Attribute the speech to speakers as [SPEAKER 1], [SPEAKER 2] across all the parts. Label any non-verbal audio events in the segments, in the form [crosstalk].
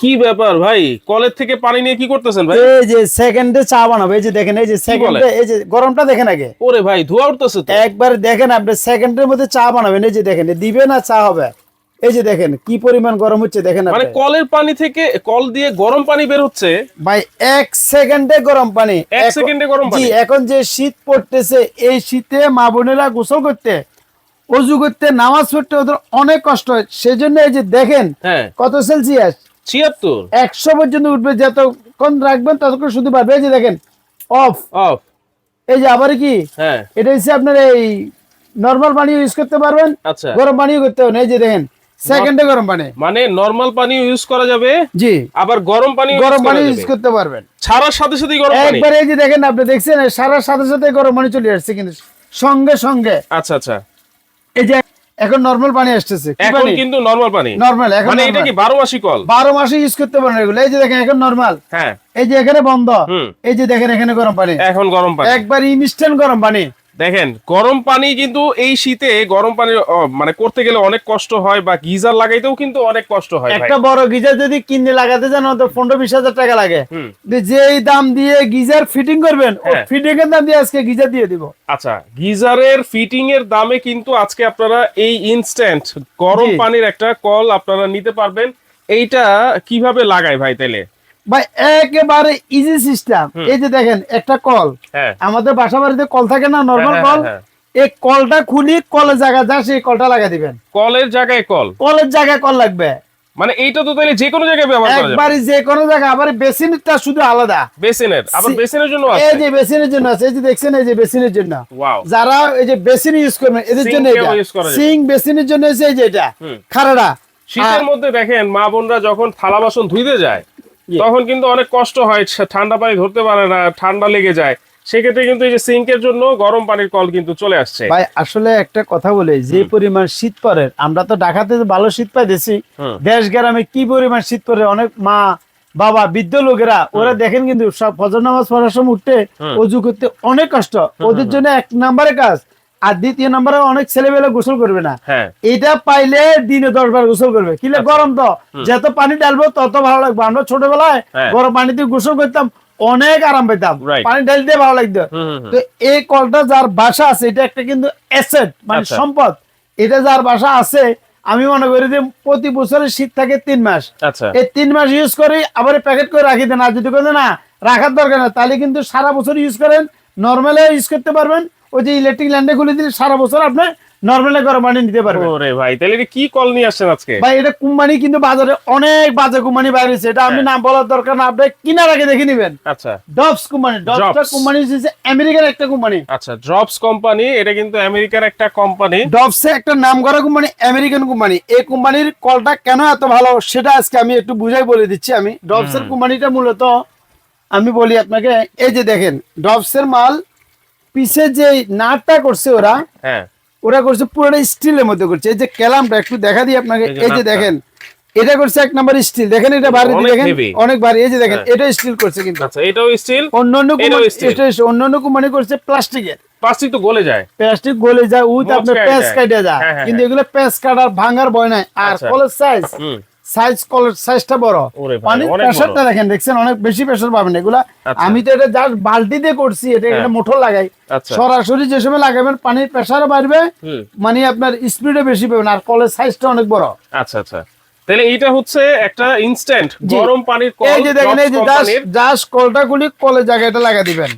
[SPEAKER 1] কি ব্যাপার ভাই? কলের থেকে পানি নিয়ে কি করতেছেন ভাই?
[SPEAKER 2] এই যে সেকেন্ডে চা বানাবো। এই যে দেখেন এই যে সেকেন্ডে এই যে গরমটা দেখেন আগে।
[SPEAKER 1] ওরে ভাই ধোয়া উঠতেছে তো।
[SPEAKER 2] একবার দেখেন আপনি সেকেন্ডের মধ্যে চা বানাবেন। এই যে দেখেন দিবে না চা হবে? এই যে দেখেন কি পরিমাণ গরম হচ্ছে দেখেন
[SPEAKER 1] মানে কলের পানি থেকে কল দিয়ে গরম পানি বের হচ্ছে?
[SPEAKER 2] ভাই এক সেকেন্ডে গরম পানি।
[SPEAKER 1] এক সেকেন্ডে গরম
[SPEAKER 2] জি
[SPEAKER 1] পানি?
[SPEAKER 2] এখন যে শীত পড়তেছে এই শীতে মা বোনেরা গোসল করতে অজু করতে নামাজ পড়তে ওদের অনেক কষ্ট হয়। সেজন্য এই যে দেখেন
[SPEAKER 1] হ্যাঁ।
[SPEAKER 2] কত সেলসিয়াস?
[SPEAKER 1] ছিয়াত্তর।
[SPEAKER 2] একশো পর্যন্ত উঠবে যতক্ষণ রাখবেন ততক্ষণ শুধু পারবে এই যে দেখেন অফ
[SPEAKER 1] অফ
[SPEAKER 2] এই যে আবার কি?
[SPEAKER 1] হ্যাঁ।
[SPEAKER 2] এটা হচ্ছে আপনার এই নর্মাল পানি ইউজ করতে পারবেন
[SPEAKER 1] আচ্ছা।
[SPEAKER 2] গরম পানিও করতে পারবেন। এই যে দেখেন সেকেন্ডে গরম পানি।
[SPEAKER 1] মানে নরমাল পানি ইউজ করা যাবে
[SPEAKER 2] জি।
[SPEAKER 1] আবার গরম পানি
[SPEAKER 2] গরম পানি ইউজ করতে পারবেন।
[SPEAKER 1] ছাড়ার সাথে সাথে গরম পানি।
[SPEAKER 2] একবার এই যে দেখেন আপনি দেখছেন সারার সাথে সাথে গরম পানি চলে আসছে কিন্তু সঙ্গে সঙ্গে।
[SPEAKER 1] আচ্ছা আচ্ছা।
[SPEAKER 2] এই যে এখন নর্মাল পানি আসতেছে।
[SPEAKER 1] এখন কিন্তু নরমাল পানি।
[SPEAKER 2] নর্মাল এখন
[SPEAKER 1] মানে এটা কি বারো মাসি কল?
[SPEAKER 2] বারো মাসে ইউজ করতে পারেন এগুলো। এই যে দেখেন এখন নরমাল
[SPEAKER 1] হ্যাঁ।
[SPEAKER 2] এই যে এখানে বন্ধ। এই যে দেখেন এখানে গরম পানি।
[SPEAKER 1] এখন গরম পানি।
[SPEAKER 2] একবার ইনস্ট্যান্ট গরম পানি।
[SPEAKER 1] দেখেন গরম পানি কিন্তু এই শীতে গরম পানি মানে করতে গেলে অনেক কষ্ট হয় বা গিজার লাগাইতেও কিন্তু অনেক কষ্ট হয়
[SPEAKER 2] একটা বড় গিজার যদি কিনে লাগাতে যান পনেরো বিশ হাজার টাকা লাগে।
[SPEAKER 1] হুম।
[SPEAKER 2] যে দাম দিয়ে গিজার ফিটিং করবেন
[SPEAKER 1] হ্যাঁ।
[SPEAKER 2] ফিটিং এর দাম দিয়ে আজকে গিজার দিয়ে দিব।
[SPEAKER 1] আচ্ছা গিজারের ফিটিং এর দামে কিন্তু আজকে আপনারা এই ইনস্ট্যান্ট গরম পানির একটা কল আপনারা নিতে পারবেন। এইটা কীভাবে লাগায় ভাই তাইলে?
[SPEAKER 2] ভাই একেবারে ইজি সিস্টেম এই যে দেখেন একটা কল
[SPEAKER 1] হ্যাঁ।
[SPEAKER 2] আমাদের বাসা বাড়িতে কল থাকে না নর্মাল
[SPEAKER 1] হ্যাঁ,
[SPEAKER 2] কল
[SPEAKER 1] হ্যাঁ,
[SPEAKER 2] এই কলটা খুলি কলের জায়গা যা সেই কলটা লাগা দিবেন।
[SPEAKER 1] কলের জায়গায় কল
[SPEAKER 2] কলের জায়গায় কল লাগবে।
[SPEAKER 1] মানে এইটা তো তাহলে যে কোনো জায়গায় ব্যবহার করা যাবে।
[SPEAKER 2] একবারই যে কোনো জায়গাা আবার বেসিনটা শুধু আলাদা।
[SPEAKER 1] বেসিনের? আবার বেসিনের জন্য আছে?
[SPEAKER 2] এই যে বেসিনের জন্য আছে এই যে দেখছেন এই যে বেসিনের জন্য।
[SPEAKER 1] ওয়াও
[SPEAKER 2] যারা এই যে বেসিন ইউজ করবেন এদের জন্য এটা। সিং বেসিনের জন্য হচ্ছে এই যে এটা। খারাটা
[SPEAKER 1] শীতের মধ্যে দেখেন মা বোনরা যখন থালা বাসন ধুইতে যায়। তখন কিন্তু অনেক কষ্ট হয় ঠান্ডা পানি ধরতে পারে না ঠান্ডা লেগে যায়। সেক্ষেত্রে কিন্তু এই যে সিঙ্কের জন্য গরম পানির কল কিন্তু চলে আসছে।
[SPEAKER 2] ভাই আসলে একটা কথা বলি যে পরিমাণ শীত পরে আমরা তো ঢাকাতে ভালো শীত পাইতেছি।
[SPEAKER 1] হুম।
[SPEAKER 2] দেশ গ্রামে কি পরিমাণ শীত পরে অনেক মা বাবা বৃদ্ধ লোকেরা ওরা দেখেন কিন্তু সব ফজর নামাজ পড়ার সময় উঠতে অজু করতে অনেক কষ্ট। ওদের জন্য এক নম্বরে কাজ আর দ্বিতীয় নম্বরে অনেক ছেলেবেলা গোসল করবে না।
[SPEAKER 1] হ্যাঁ।
[SPEAKER 2] এটা পাইলে দিনে দশ বার গোসল করবে। কিলে
[SPEAKER 1] আচ্ছা।
[SPEAKER 2] গরম তো। যত পানি ডালবো তত ভালো লাগবে। আমরা ছোটবেলায়
[SPEAKER 1] হ্যাঁ।
[SPEAKER 2] গরম পানিতে গোসল করতাম অনেক আরাম পেতাম. পানি ঢালতে ভালো লাগতো। তো এই কলটা যার বাসা আছে এটা একটা কিন্তু অ্যাসেট মানে
[SPEAKER 1] আচ্ছা।
[SPEAKER 2] সম্পদ। এটা যার বাসা আছে আমি মনে করি যে প্রতি বছরের শীত থাকে তিন মাস।
[SPEAKER 1] আচ্ছা।
[SPEAKER 2] এই তিন মাস ইউজ করে আবার প্যাকেট করে রাখি দেন। আর যদি না রাখার দরকার না তাহলে কিন্তু সারা বছর ইউজ করেন। নর্মালে ইউজ করতে পারবেন। ওই যে ইলেকট্রিক ল্যান্ডে খুলে দিলে সারা বছর আপনি নর্মালে গরম পানি নিতে পারবেন।
[SPEAKER 1] ওরে ভাই তাহলে এটা কি কল নিয়ে আসছেন আজকে?
[SPEAKER 2] ভাই এটা কোম্পানি কিন্তু বাজারে অনেক বাজে কোম্পানি বাইরে হয়েছে। এটা আমি
[SPEAKER 1] হ্যাঁ।
[SPEAKER 2] নাম বলার দরকার না আপনি কিনার আগে দেখে নেবেন।
[SPEAKER 1] আচ্ছা।
[SPEAKER 2] ডবস কোম্পানি ডবসটা কোম্পানি হচ্ছে আমেরিকার একটা কোম্পানি।
[SPEAKER 1] আচ্ছা ড্রপস কোম্পানি এটা কিন্তু আমেরিকার একটা কোম্পানি।
[SPEAKER 2] ডবসে একটা নাম করা কোম্পানি আমেরিকান কোম্পানি। এই কোম্পানির কলটা কেন এত ভালো সেটা আজকে আমি একটু বুঝাই বলে দিচ্ছি আমি। ডবসের কোম্পানিটা মূলত আমি বলি আপনাকে এই যে দেখেন ডবসের মাল পিছে যে নাটটা করছে ওরা
[SPEAKER 1] হ্যাঁ।
[SPEAKER 2] ওরা করছে পুরোটা স্টিলের মধ্যে করছে। এই যে ক্যালামটা একটু দেখা দিই আপনাকে।
[SPEAKER 1] এই যে।
[SPEAKER 2] দেখেন এটা করছে এক নাম্বার স্টিল। দেখেন এটা ভারী দেখেন অনেক ভারী এই যে দেখেন
[SPEAKER 1] হ্যাঁ।
[SPEAKER 2] এটা স্টিল করছে কিন্তু।
[SPEAKER 1] আচ্ছা এটাও স্টিল
[SPEAKER 2] অন্যান্য কোম্পানি অন্যান্য কোম্পানি করছে প্লাস্টিকের।
[SPEAKER 1] প্লাস্টিক তো গলে যায়।
[SPEAKER 2] প্লাস্টিক গলে যায় উইথ আপনার প্যাচ। কাটে যায়।
[SPEAKER 1] হ্যাঁ,
[SPEAKER 2] কিন্তু। এগুলো প্যাচ কাটার ভাঙার ভয় নাই। আর
[SPEAKER 1] আচ্ছা।
[SPEAKER 2] কলের সাইজ সাইজ কলের সাইজটা বড়। পানির
[SPEAKER 1] অনেক
[SPEAKER 2] দেখেন দেখছেন? অনেক বেশি প্রেসার পাবেন এগুলা।
[SPEAKER 1] আচ্ছা।
[SPEAKER 2] আমি তো এটা জাস্ট বালতি দিয়ে করছি এটা
[SPEAKER 1] হ্যাঁ।
[SPEAKER 2] এটা মোটর লাগাই।
[SPEAKER 1] আচ্ছা।
[SPEAKER 2] সরাসরি যে সময় লাগাবেন পানির প্রেসারও বাড়বে মানে আপনার স্পিডও বেশি পাবেন আর কলের সাইজটা অনেক বড়।
[SPEAKER 1] আচ্ছা আচ্ছা। তাহলে এইটা হচ্ছে একটা ইনস্ট্যান্ট গরম পানির কল
[SPEAKER 2] এই যে দেখেন এই যে জাস্ট কলটা গুলি কলের জায়গাটা লাগা দিবেন।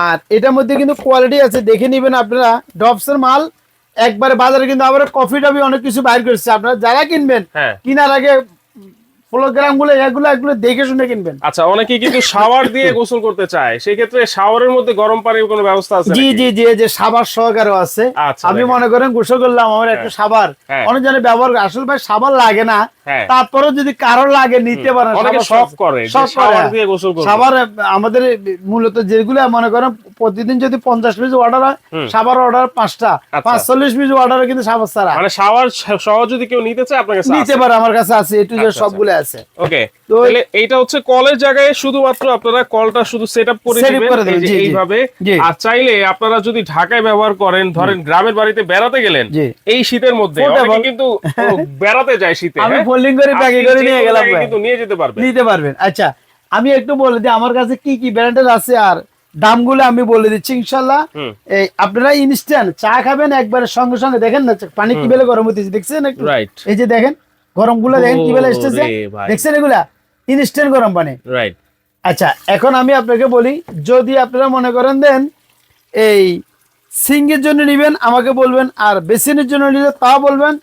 [SPEAKER 2] আর এটার মধ্যে কিন্তু কোয়ালিটি আছে দেখে নিবেন আপনারা। ডবসের মাল একবারে বাজারে কিন্তু আবার কফি টফি অনেক কিছু বাইর করছে। আপনারা যারা কিনবেন
[SPEAKER 1] হ্যাঁ।
[SPEAKER 2] কিনার আগে গুলো এগুলো এগুলো দেখে শুনে কিনবেন।
[SPEAKER 1] আচ্ছা অনেকে কিন্তু শাওয়ার দিয়ে গোসল করতে চায়। সেই ক্ষেত্রে শাওয়ারের মধ্যে গরম পানির কোনো ব্যবস্থা আছে
[SPEAKER 2] জি জি জি যে সাবার সহকারও আছে।
[SPEAKER 1] আচ্ছা,
[SPEAKER 2] আমি মনে করেন গোসল করলাম আমার একটা সাবার
[SPEAKER 1] হ্যাঁ।
[SPEAKER 2] অনেক জনে ব্যবহার করে। আসলে ভাই সাবার লাগে না।
[SPEAKER 1] হ্যাঁ।
[SPEAKER 2] তারপরেও যদি কারোর লাগে নিতে পারেন
[SPEAKER 1] অনেকে শখ করে শাওয়ার
[SPEAKER 2] হ্যাঁ।
[SPEAKER 1] দিয়ে গোসল
[SPEAKER 2] সাবার আমাদের মূলত যেগুলো মনে করেন প্রতিদিন যদি পঞ্চাশ পিস অর্ডার হয়। সাবার অর্ডার পাঁচটা।
[SPEAKER 1] আচ্ছা।
[SPEAKER 2] পাঁচচল্লিশ পিস অর্ডার কিন্তু সাবার ছাড়া।
[SPEAKER 1] মানে শাওয়ার সহ যদি কেউ নিতে চায় আপনার কাছে
[SPEAKER 2] নিতে পারে আমার কাছে আছে। এটু যে
[SPEAKER 1] আচ্ছা,
[SPEAKER 2] সবগুলো আছে।
[SPEAKER 1] ওকে তাহলে এইটা হচ্ছে কলের জায়গায় শুধুমাত্র আপনারা কলটা শুধু সেট আপ করে দিবেন
[SPEAKER 2] করে।
[SPEAKER 1] এইভাবে। আর চাইলে আপনারা যদি ঢাকায় ব্যবহার করেন ধরেন গ্রামের বাড়িতে বেড়াতে গেলেন এই শীতের মধ্যে কিন্তু [laughs] বেড়াতে যায় শীতে
[SPEAKER 2] আমি
[SPEAKER 1] হ্যাঁ?
[SPEAKER 2] ফোল্ডিং করে
[SPEAKER 1] আপনি
[SPEAKER 2] প্যাকে করে নিয়ে গেলাম
[SPEAKER 1] কিন্তু নিয়ে যেতে পারবেন।
[SPEAKER 2] নিতে পারবেন। আচ্ছা আমি একটু বলে দিই আমার কাছে কি কি ব্র্যান্ডের আছে আর দামগুলো আমি বলে দিচ্ছি ইনশাল্লাহ এই আপনারা ইনস্ট্যান্ট চা খাবেন একবারে সঙ্গে সঙ্গে দেখেন না পানি কি বেলে গরম হতেছে দেখছেন একটু? এই যে দেখেন গরমগুলো দেখেন কি বেলা
[SPEAKER 1] এসেছে।
[SPEAKER 2] দেখছেন এগুলা? ইনস্ট্যান্ট গরম পানি।
[SPEAKER 1] রাইট
[SPEAKER 2] আচ্ছা এখন আমি আপনাকে বলি যদি আপনারা মনে করেন দেন এই সিঙ্গের জন্য নিবেন আমাকে বলবেন আর বেসিনের জন্য নিলে তা বলবেন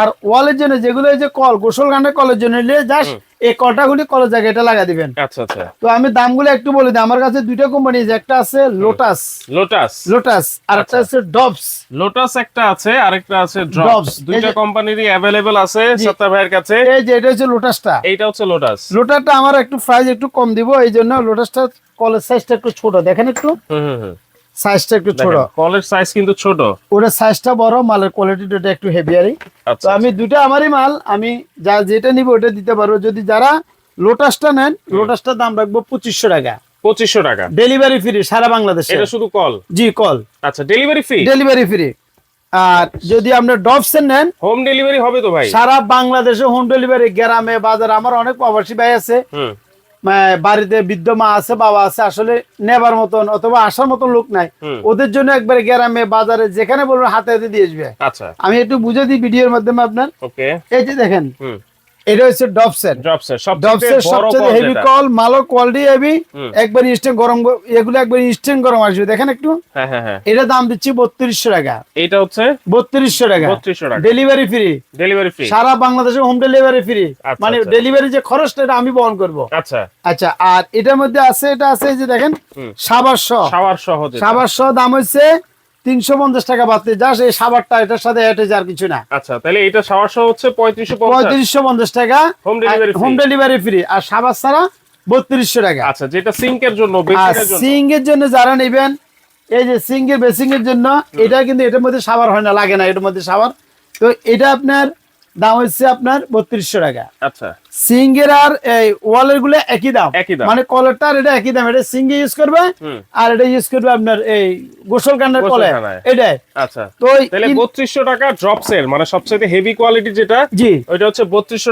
[SPEAKER 2] আর ওয়ালের জন্য যেগুলো এই যে কল গোসল গান্ডের কলের জন্য নিলে জাস্ট এই কটাগুলি কলের জায়গায় এটা লাগা দিবেন।
[SPEAKER 1] আচ্ছা আচ্ছা।
[SPEAKER 2] তো আমি দামগুলো একটু বলে দিই আমার কাছে দুইটা কোম্পানি আছে একটা আছে লোটাস
[SPEAKER 1] লোটাস
[SPEAKER 2] লোটাস আর একটা আছে ডবস
[SPEAKER 1] লোটাস একটা আছে আরেকটা আছে ড্রপস দুইটা কোম্পানিরই অ্যাভেলেবল আছে সত্তা ভাইয়ের কাছে।
[SPEAKER 2] এই যে এটা হচ্ছে লোটাসটা
[SPEAKER 1] এইটা হচ্ছে লোটাস
[SPEAKER 2] লোটাসটা আমার একটু প্রাইস একটু কম দিব এই জন্য লোটাসটা কলের সাইজটা একটু ছোট। দেখেন একটু।
[SPEAKER 1] হুম হুম।
[SPEAKER 2] সাইজটা একটু ছোট।
[SPEAKER 1] কলের সাইজ কিন্তু ছোট।
[SPEAKER 2] ওটা সাইজটা বড় মালের কোয়ালিটিটা একটু হেভিয়ারি তো
[SPEAKER 1] আচ্ছা
[SPEAKER 2] আমি দুটো আমারই মাল আমি যা যেটা নিব ওটা দিতে পারব। যদি যারা লোটাসটা নেন লোটাসটার দাম রাখব পঁচিশশো টাকা।
[SPEAKER 1] পঁচিশশো টাকা।
[SPEAKER 2] ডেলিভারি ফ্রি সারা বাংলাদেশে।
[SPEAKER 1] এটা শুধু কল
[SPEAKER 2] জি কল
[SPEAKER 1] আচ্ছা ডেলিভারি ফ্রি
[SPEAKER 2] ডেলিভারি ফ্রি আর যদি আপনার ডবসের নেন
[SPEAKER 1] হোম ডেলিভারি হবে তো ভাই?
[SPEAKER 2] সারা বাংলাদেশে হোম ডেলিভারি গ্রামে বাজার আমার অনেক প্রবাসী ভাই আছে। বাড়িতে বৃদ্ধ মা আছে বাবা আছে আসলে নেবার মতন অথবা আসার মতন লোক নাই। ওদের জন্য একবার গ্রামে বাজারে যেখানে বলবেন হাতে হাতে দিয়ে আসবে।
[SPEAKER 1] আচ্ছা।
[SPEAKER 2] আমি একটু বুঝে দিই ভিডিওর মাধ্যমে আপনার। এই যে দেখেন এটা হচ্ছে
[SPEAKER 1] সবচেয়ে
[SPEAKER 2] হেভি কল মালো কোয়ালিটি হেভি একবার ইনস্ট্যান্ট গরম এগুলো একবার ইনস্ট্যান্ট গরম আসবে। দেখেন একটু।
[SPEAKER 1] হ্যাঁ হ্যাঁ হ্যাঁ।
[SPEAKER 2] এটা দাম দিচ্ছি বত্রিশশো টাকা।
[SPEAKER 1] এইটা হচ্ছে
[SPEAKER 2] বত্রিশশো টাকা।
[SPEAKER 1] বত্রিশশো টাকা।
[SPEAKER 2] ডেলিভারি ফ্রি
[SPEAKER 1] ডেলিভারি ফ্রি
[SPEAKER 2] সারা বাংলাদেশে হোম ডেলিভারি ফ্রি মানে। ডেলিভারি যে খরচটা এটা আমি বহন করব।
[SPEAKER 1] আচ্ছা।
[SPEAKER 2] আচ্ছা আর এটার মধ্যে আছে এটা আছে যে দেখেন
[SPEAKER 1] হুম।
[SPEAKER 2] সাবার সহ।
[SPEAKER 1] শাওয়ার সহ
[SPEAKER 2] সাবার সহ দাম হচ্ছে তিনশো পঞ্চাশ টাকা এই সাবারটা এটার সাথে আর কিছু না।
[SPEAKER 1] আচ্ছা তাহলে এটা শাওয়ার সহ হচ্ছে পঁয়ত্রিশশো
[SPEAKER 2] পঁয়ত্রিশশো পঞ্চাশ টাকা হোম ডেলিভারি ফ্রি আর সাবার ছাড়া বত্রিশশো টাকা।
[SPEAKER 1] আচ্ছা যেটা সিঙ্কের জন্য
[SPEAKER 2] আর
[SPEAKER 1] জন্য?
[SPEAKER 2] সিং এর জন্য যারা নেবেন এই যে সিং এর বেসিং এর জন্য এটা কিন্তু এটার মধ্যে সাবার হয় না লাগে না এটার মধ্যে সাবার তো এটা আপনার দাম হচ্ছে আপনার বত্রিশশো টাকা।
[SPEAKER 1] আচ্ছা।
[SPEAKER 2] সিং এর আর এই ওয়ালেরগুলো একই দাম। মানে কলারটা আর এটা একই দাম। এটা সিং ইউজ করবে আর এটা ইউজ করবে আপনার এই গোসল কান্ডের কলে এটাই।
[SPEAKER 1] আচ্ছা।
[SPEAKER 2] তো
[SPEAKER 1] তাহলে মানে সবচেয়ে হেভি কোয়ালিটি যেটা
[SPEAKER 2] জি।
[SPEAKER 1] ওইটা হচ্ছে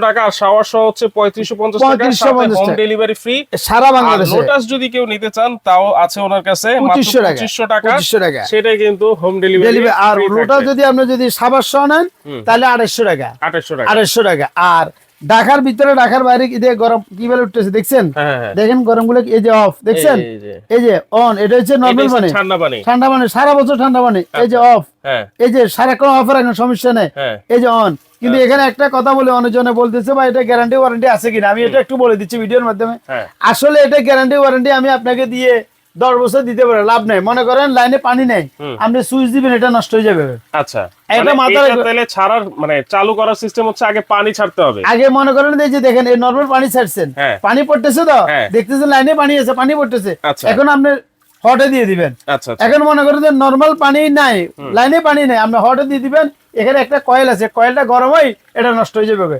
[SPEAKER 1] টাকা আর শাওয়ার সহ হচ্ছে পঁয়ত্রিশশো পঞ্চাশ টাকা
[SPEAKER 2] 3550
[SPEAKER 1] হোম ডেলিভারি ফ্রি
[SPEAKER 2] সারা বাংলাদেশে।
[SPEAKER 1] লোটাস যদি কেউ নিতে চান তাও আছে ওনার কাছে
[SPEAKER 2] টাকা।
[SPEAKER 1] কিন্তু হোম ডেলিভারি
[SPEAKER 2] আর যদি আপনি যদি সাবার সহ নেন তাহলে আড়াইশো টাকা।
[SPEAKER 1] আঠাশশো টাকা।
[SPEAKER 2] আড়াইশো টাকা। আর ঢাকার ভিতরে ঢাকার বাইরে কি গরম কি বেলে উঠতেছে দেখছেন?
[SPEAKER 1] হ্যাঁ, হ্যাঁ, হ্যাঁ।
[SPEAKER 2] দেখেন গরমগুলো এই যে অফ দেখছেন?
[SPEAKER 1] এই যে,
[SPEAKER 2] অন এটা হচ্ছে নর্মাল পানি
[SPEAKER 1] ঠান্ডা পানি
[SPEAKER 2] ঠান্ডা পানি সারা বছর ঠান্ডা পানি এই যে অফ এই যে সারাক্ষণ অফ রাখেন সমস্যা নেই। এই যে অন কিন্তু এখানে একটা কথা বলে অনেকজনে বলতেছে বা এটা গ্যারান্টি ওয়ারেন্টি আছে কিনা? আমি এটা একটু বলে দিচ্ছি ভিডিওর মাধ্যমে। আসলে এটা গ্যারান্টি ওয়ারেন্টি আমি আপনাকে দিয়ে দশ বছর দিতে পারি লাভ নেই। মনে করেন লাইনে পানি নেই আপনি সুইচ দিবেন এটা নষ্ট হয়ে যাবে।
[SPEAKER 1] আচ্ছা।
[SPEAKER 2] এটা
[SPEAKER 1] মানে ছাড়ার মানে চালু করার সিস্টেম হচ্ছে আগে পানি ছাড়তে হবে।
[SPEAKER 2] আগে মনে করেন এই যে দেখেন এই নর্মাল পানি ছাড়ছেন।
[SPEAKER 1] হ্যাঁ।
[SPEAKER 2] পানি পড়তেছে তো?
[SPEAKER 1] হ্যাঁ।
[SPEAKER 2] দেখতেছেন লাইনে পানি আছে পানি পড়তেছে।
[SPEAKER 1] আচ্ছা।
[SPEAKER 2] এখন আপনি হটে দিয়ে দিবেন।
[SPEAKER 1] আচ্ছা আচ্ছা।
[SPEAKER 2] এখন মনে করেন যে নর্মাল পানি নাই লাইনে পানি নাই আপনি হটে দিয়ে দিবেন এখানে একটা কয়েল আছে কয়েলটা গরম হয় এটা নষ্ট হয়ে যাবে।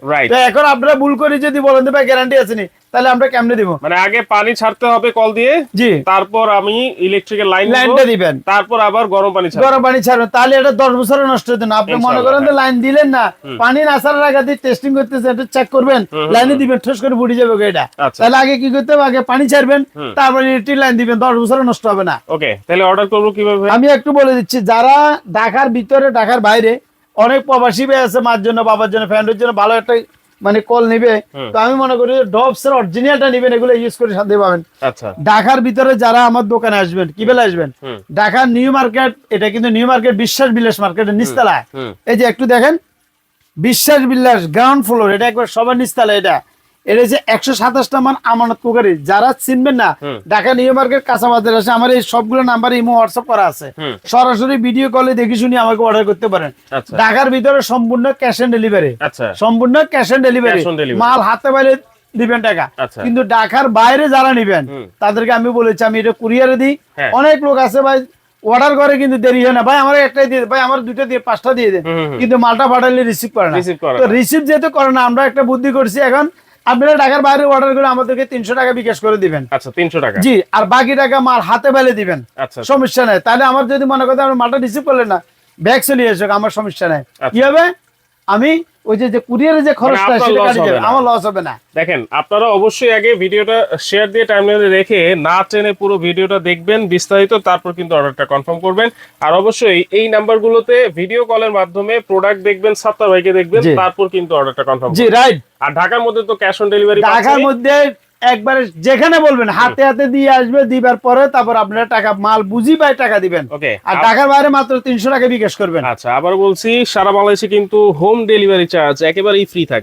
[SPEAKER 2] এখন আপনারা ভুল করে যদি বলেন ভাই গ্যারান্টি আছে নি তাহলে আমরা কেমনে দিব?
[SPEAKER 1] মানে আগে পানি ছাড়তে হবে কল দিয়ে
[SPEAKER 2] জি।
[SPEAKER 1] তারপর আমি ইলেকট্রিকের লাইন
[SPEAKER 2] লাইনটা দিবেন।
[SPEAKER 1] তারপর আবার গরম পানি
[SPEAKER 2] গরম পানি ছাড়বেন তাহলে এটা দশ বছরের নষ্ট হতো না। আপনি মনে করেন যে
[SPEAKER 1] হ্যাঁ।
[SPEAKER 2] লাইন দিলেন না পানি না ছাড়ার আগে টেস্টিং করতেছে এটা চেক করবেন লাইনে দিবেন ঠোস করে ফুটে যাবে এটা।
[SPEAKER 1] আচ্ছা।
[SPEAKER 2] তাহলে আগে কি করতে হবে? আগে পানি ছাড়বেন তারপরে ইলেকট্রিক লাইন দিবেন দশ বছরে নষ্ট হবে না।
[SPEAKER 1] ওকে তাহলে অর্ডার করব কীভাবে?
[SPEAKER 2] আমি একটু বলে দিচ্ছি যারা ঢাকার ভিতরে ঢাকার বাইরে অনেক প্রবাসী ভাই আছে মার জন্য বাবার জন্য ফ্যান্ডের জন্য ভালো একটা মানে কল নিবে। তো আমি মনে করি ডবস এর অরিজিনালটা নিবেন এগুলো ইউজ করে শান্তি পাবেন।
[SPEAKER 1] আচ্ছা।
[SPEAKER 2] ঢাকার ভিতরে যারা আমার দোকানে আসবেন কি বেলা আসবেন?
[SPEAKER 1] ঢাকা
[SPEAKER 2] ঢাকার নিউ মার্কেট এটা কিন্তু নিউ মার্কেট বিশ্বাস বিলাস মার্কেটের নিচতলায়
[SPEAKER 1] হুম।
[SPEAKER 2] এই যে একটু দেখেন বিশ্বাস বিলাস গ্রাউন্ড ফ্লোর এটা একবার সবার নিচতলা এটা। এটা হচ্ছে একশো সাতাশটা মান আমানত কুকারি। যারা চিনবেন না। ঢাকা নিউ মার্কেট কাঁচা বাজার আছে আমার এই সবগুলো নাম্বার ইমো হোয়াটসঅ্যাপ করা আছে। সরাসরি ভিডিও কলে দেখে শুনি আমাকে অর্ডার করতে পারেন।
[SPEAKER 1] আচ্ছা।
[SPEAKER 2] ঢাকার ভিতরে সম্পূর্ণ ক্যাশ অন ডেলিভারি সম্পূর্ণ ক্যাশ অন ডেলিভারি। মাল হাতে বাইরে দিবেন টাকা।
[SPEAKER 1] আচ্ছা।
[SPEAKER 2] কিন্তু ঢাকার বাইরে যারা নিবেন তাদেরকে আমি বলেছি আমি এটা কুরিয়ারে দিই।
[SPEAKER 1] হ্যাঁ।
[SPEAKER 2] অনেক লোক আছে ভাই অর্ডার করে কিন্তু দেরি হয় না। ভাই আমার একটাই দিয়ে ভাই আমার দুটো দিয়ে পাঁচটা দিয়ে দেন। কিন্তু মালটা পাঠালে রিসিভ করে না। তো
[SPEAKER 1] না।
[SPEAKER 2] রিসিভ যেহেতু করে না আমরা একটা বুদ্ধি করছি এখন আপনারা ঢাকার বাইরে অর্ডার করে আমাদেরকে তিনশো টাকা বিকাশ করে দিবেন।
[SPEAKER 1] আচ্ছা তিনশো টাকা।
[SPEAKER 2] জি আর বাকি টাকা মাল হাতে বেলে দিবেন।
[SPEAKER 1] আচ্ছা
[SPEAKER 2] সমস্যা নাই। তাহলে আমার যদি মনে করেন আমার মালটা রিসিভ করলেন না ব্যাগ চলে এসে আমার সমস্যা নাই।
[SPEAKER 1] আচ্ছা।
[SPEAKER 2] কি হবে? আমি ওই যে কুরিয়ারের যে খরচটা সেটা
[SPEAKER 1] loss
[SPEAKER 2] যাবে। আমার লস হবে না।
[SPEAKER 1] দেখেন আপনারা অবশ্যই আগে ভিডিওটা শেয়ার দিয়ে টাইমলাইনে রেখে না টেনে পুরো ভিডিওটা দেখবেন বিস্তারিত তারপর কিন্তু অর্ডারটা কনফার্ম করবেন। আর অবশ্যই এই নাম্বারগুলোতে ভিডিও কলের মাধ্যমে প্রোডাক্ট দেখবেন সাত্তার ভাইকে দেখবেন তারপর কিন্তু অর্ডারটা কনফার্ম
[SPEAKER 2] জি রাইট
[SPEAKER 1] আর ঢাকার মধ্যে তো ক্যাশ অন ডেলিভারি
[SPEAKER 2] ঢাকার মধ্যে একবারে যেখানে বলবেন হাতে হাতে দিয়ে আসবে দিবার পরে তারপর আপনারা টাকা মাল বুঝি পাই টাকা দিবেন।
[SPEAKER 1] ওকে
[SPEAKER 2] আর ঢাকার বাইরে মাত্র তিনশো টাকা বিকাশ করবেন।
[SPEAKER 1] আচ্ছা আবার বলছি সারা বাংলাদেশে কিন্তু হোম ডেলিভারি চার্জ একেবারেই ফ্রি থাকে।